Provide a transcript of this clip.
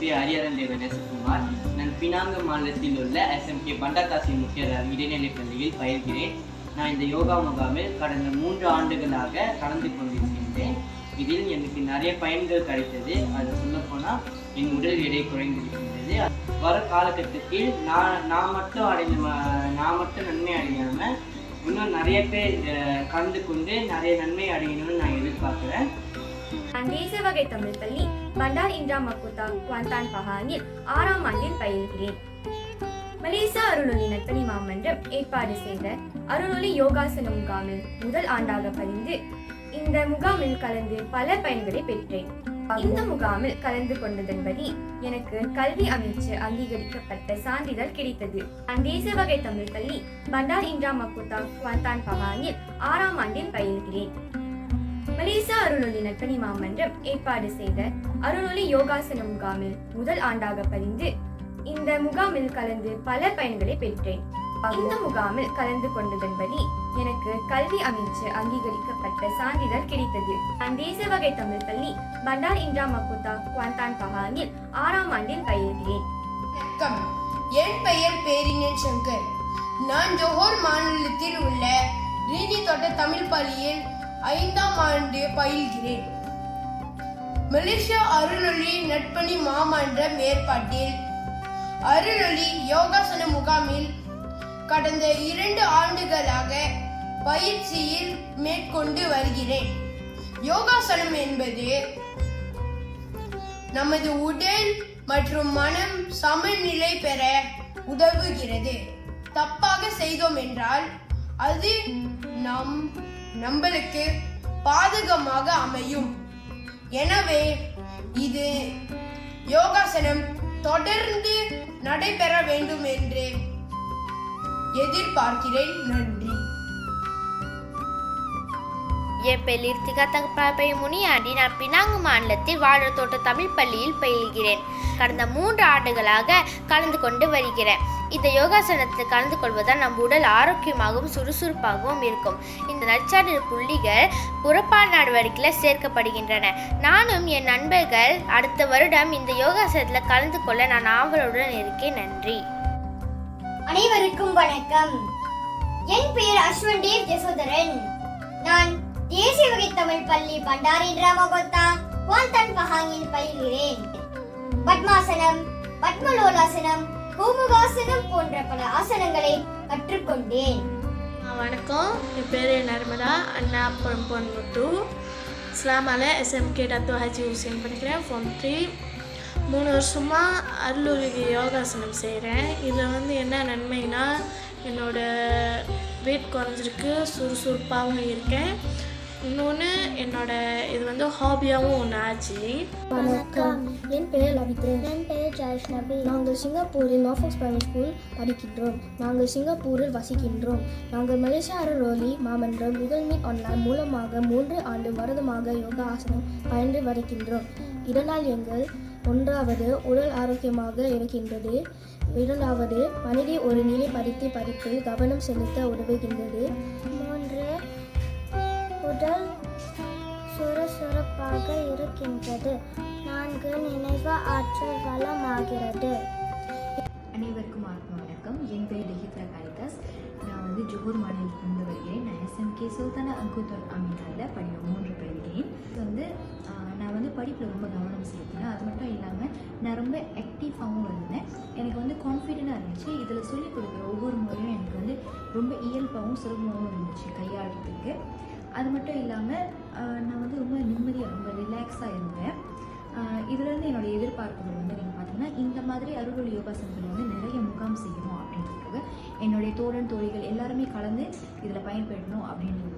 பேர் ஹரிஹரன் தேவ நான் பினாங்கு மாநிலத்தில் உள்ள எஸ்எம்கே பண்டாதாசி முக்கிய இடைநிலைப் பள்ளியில் பயிர்கிறேன் நான் இந்த யோகா முகாமில் கடந்த மூன்று ஆண்டுகளாக கலந்து கொண்டிருக்கின்றேன். இதில் எனக்கு நிறைய பயன்கள் கிடைத்தது. அது சொல்லப்போனால் என் உடல் எடை குறைந்திருக்கின்றது. வர காலகட்டத்தில் நான் நான் மட்டும் அடைந்த நான் மட்டும் நன்மை அடையாமல் இன்னும் நிறைய பேர் கலந்து கொண்டு நிறைய நன்மை அடையணும்னு நான் எதிர்பார்க்குறேன். நான் தேசிய வகை தமிழ் பள்ளி பண்டார் இந்திரா மக்குதா குவாந்தான் பஹானில் ஆறாம் ஆண்டில் பயில்கிறேன். மலேசியா அருளொளி நற்பணி மாமன்றம் ஏற்பாடு செய்த அருளொளி யோகாசன முகாமில் முதல் ஆண்டாக பதிந்து இந்த முகாமில் கலந்து பல பயன்களை பெற்றேன். இந்த முகாமில் கலந்து கொண்டதன்படி எனக்கு கல்வி அமைச்சு அங்கீகரிக்கப்பட்ட சான்றிதழ் கிடைத்தது. நான் தேசிய வகை தமிழ் பள்ளி பண்டார் இந்திரா மக்குதா குவாந்தான் பஹானில் ஆறாம் ஆண்டில் பயில்கிறேன். மலேசியா அருளொளி நற்பணி மாமன்றம் ஏற்பாடு செய்த அருணொலி யோகாசன முகாமில் முதல் ஆண்டாக பதிந்து இந்த முகாமில் கலந்து பல பயன்களை பெற்றேன். இந்த முகாமில் கலந்து கொண்டதன்படி எனக்கு கல்வி அமைச்சு அங்கீகரிக்கப்பட்ட சான்றிதழ் கிடைத்தது. நான் தேசிய வகை தமிழ் பள்ளி பண்டார் இந்திரா மகுதா குவாந்தான் பகானில் ஆறாம் ஆண்டில் பயில்கிறேன். என் பெயர் பேரினன் சங்கர். நான் ஜோஹர் மாநிலத்தில் உள்ள ரீதி தோட்ட தமிழ் பள்ளியில் ஐந்தாம் ஆண்டு பயில்கிறேன். மலேசியா அருளொளி நட்பணி மாமன்ற மேற்பாட்டில் அருளொளி யோகாசன முகாமில் கடந்த இரண்டு ஆண்டுகளாக பயிற்சியில் மேற்கொண்டு வருகிறேன். யோகாசனம் என்பது நமது உடல் மற்றும் மனம் சமநிலை பெற உதவுகிறது. தப்பாக செய்தோம் என்றால் அது நம் நம்மளுக்கு பாதகமாக அமையும். எனவே இது யோகாசனம் தொடர்ந்து நடைபெற வேண்டும் என்று எதிர்பார்க்கிறேன். நன்றி. என் பேர் லிர்த்திகா தங்கப்பாப்பை நான் பினாங்கு மாநிலத்தில் வாழத்தோட்ட தமிழ் பள்ளியில் பயில்கிறேன். கடந்த மூன்று ஆண்டுகளாக கலந்து கொண்டு வருகிறேன். இந்த யோகாசனத்தில் கலந்து கொள்வதால் நம் உடல் ஆரோக்கியமாகவும் சுறுசுறுப்பாகவும் இருக்கும். இந்த நற்சான்று புள்ளிகள் புறப்பாடு நடவடிக்கையில் சேர்க்கப்படுகின்றன. நானும் என் நண்பர்கள் அடுத்த வருடம் இந்த யோகாசனத்தில் கலந்து கொள்ள நான் ஆவலுடன் இருக்கேன். நன்றி. அனைவருக்கும் வணக்கம். என் பெயர் அஸ்வன் தேவ் யசோதரன் நான் தமிழ் பள்ளி பண்டாரி ராமகோத்தா குவாந்தன் பஹாங்கில் பயில்கிறேன். பத்மாசனம் பத்மலோலாசனம் பூமுகாசனம் போன்ற பல ஆசனங்களை கற்றுக்கொண்டேன். வணக்கம். என் பேர் நர்மதா. அண்ணா பொன் முத்து இஸ்லாமால எஸ்எம்கே டத்து ஹஜி ஹுசேன் படிக்கிறேன். ஃபோன் த்ரீ மூணு வருஷமாக அருளூருக்கு யோகாசனம் செய்கிறேன் இதில் வந்து என்ன நன்மைனா என்னோட வெயிட் குறைஞ்சிருக்கு. சுறுசுறுப்பாகவும் இருக்கேன். இன்னொன்று என்னோட இது வந்து ஹாபியாகவும் ஒன்று ஆச்சு. வணக்கம். என் பெயர் லவித்ரன் என் பெயர் ஜாஷ்னபி நாங்கள் சிங்கப்பூரில் நார்ஃபோக்ஸ் பிரைமரி ஸ்கூல் படிக்கின்றோம். நாங்கள் சிங்கப்பூரில் வசிக்கின்றோம். நாங்கள் மலேசியா அருளோலி மாமன்றம் மீட் ஆன்லைன் மூலமாக மூன்று ஆண்டு வருடமாக யோகா ஆசனம் பயின்று வருகின்றோம். இதனால் எங்கள் ஒன்றாவது உடல் ஆரோக்கியமாக இருக்கின்றது. இரண்டாவது மனித ஒரு நிலை படித்து படிப்பில் கவனம் செலுத்த உதவுகின்றது. மூன்று உடல் சுறுசுறுப்பாக இருக்கின்றது. நான்கு நினைவு ஆற்றல் வளமாகிறது. அனைவருக்கும் ஆத்ம வணக்கம். என் பெயர் டெஹித்ரா காரிதாஸ் நான் வந்து ஜோஹர் மாநிலத்திலிருந்து வருகிறேன். நான் எஸ்எம்கே சுல்தானா அங்குத்தர் அமீனாவில் படிப்பு மூன்று படிக்கிறேன். இது வந்து நான் வந்து படிப்பில் ரொம்ப கவனம் செலுத்தினேன். அது மட்டும் இல்லாமல் நான் ரொம்ப ஆக்டிவாகவும் இருந்தேன். எனக்கு வந்து கான்ஃபிடென்ட்டாக இருந்துச்சு. இதில் சொல்லிக் கொடுக்குற ஒவ்வொரு முறையும் எனக்கு வந்து ரொம்ப இயல்பாகவும் சுலபமாகவும் இருந்துச்சு கையாளுறதுக்கு. அது மட்டும் இல்லாமல் நான் வந்து ரொம்ப நிம்மதியாக ரொம்ப ரிலாக்ஸாக இருந்தேன். இதுலேருந்து என்னுடைய எதிர்பார்ப்புகள் வந்து நீங்கள் பார்த்தீங்கன்னா இந்த மாதிரி அருள்வழி யோகாசனத்தில் வந்து நிறைய முகாம் செய்யணும் அப்படின்றதுக்காக என்னுடைய தோழன் தோழிகள் எல்லாருமே கலந்து இதில் பயன்பெறணும் அப்படின்றது